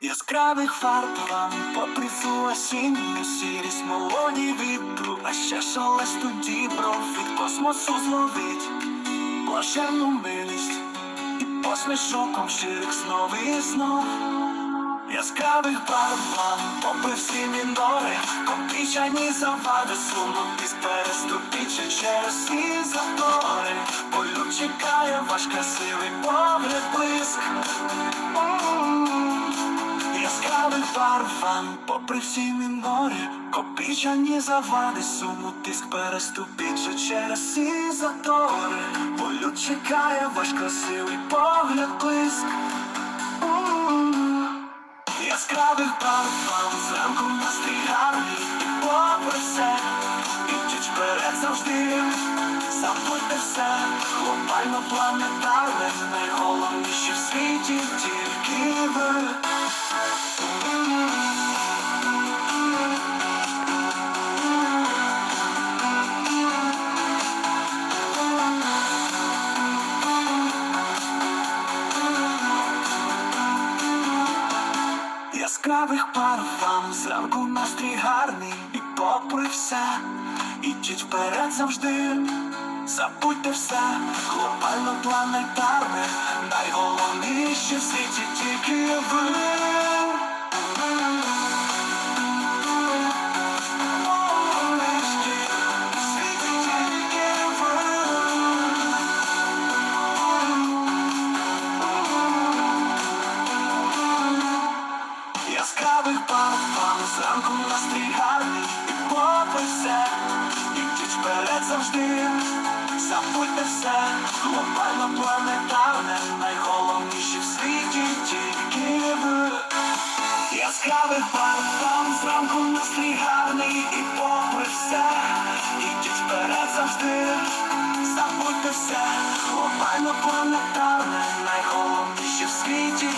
Яскравих фарб вам попри всю осінню сірість молоді вітру, а ще шелесту дібров від космосу зловить блаженну милість і посмішоком щирих знов і знов. Яскравих барв вам попри всі мінори, компічані завади сунутись переступічи через всі затори. Полю чекає ваш красивий погляд блиск. Яскравих вам попри всі мінори, копічані завади суму тиск переступічи через всі затори. Полю чекає ваш красивий погляд блиск. Яскравих барв вам зранку настрій гарний і попри все Ідіть вперед завжди, забудьте все Глобально планетарне, найголовніше в світі тільки ви Яскравих пар вам. Зранку настрій гарний і попри все, ідіть вперед завжди, забудьте все, глобально планетарне, найголовніше в світі тільки ви. Вам зранку настрій гарний і все Ідіть вперед завжди, забудьте все Глобально планетарне, найголовніше в світі тільки ви. Яскравих вам зранку настрій гарний і попри все Ідіть вперед завжди, забудьте все Глобально планетарне, найголовніше в світі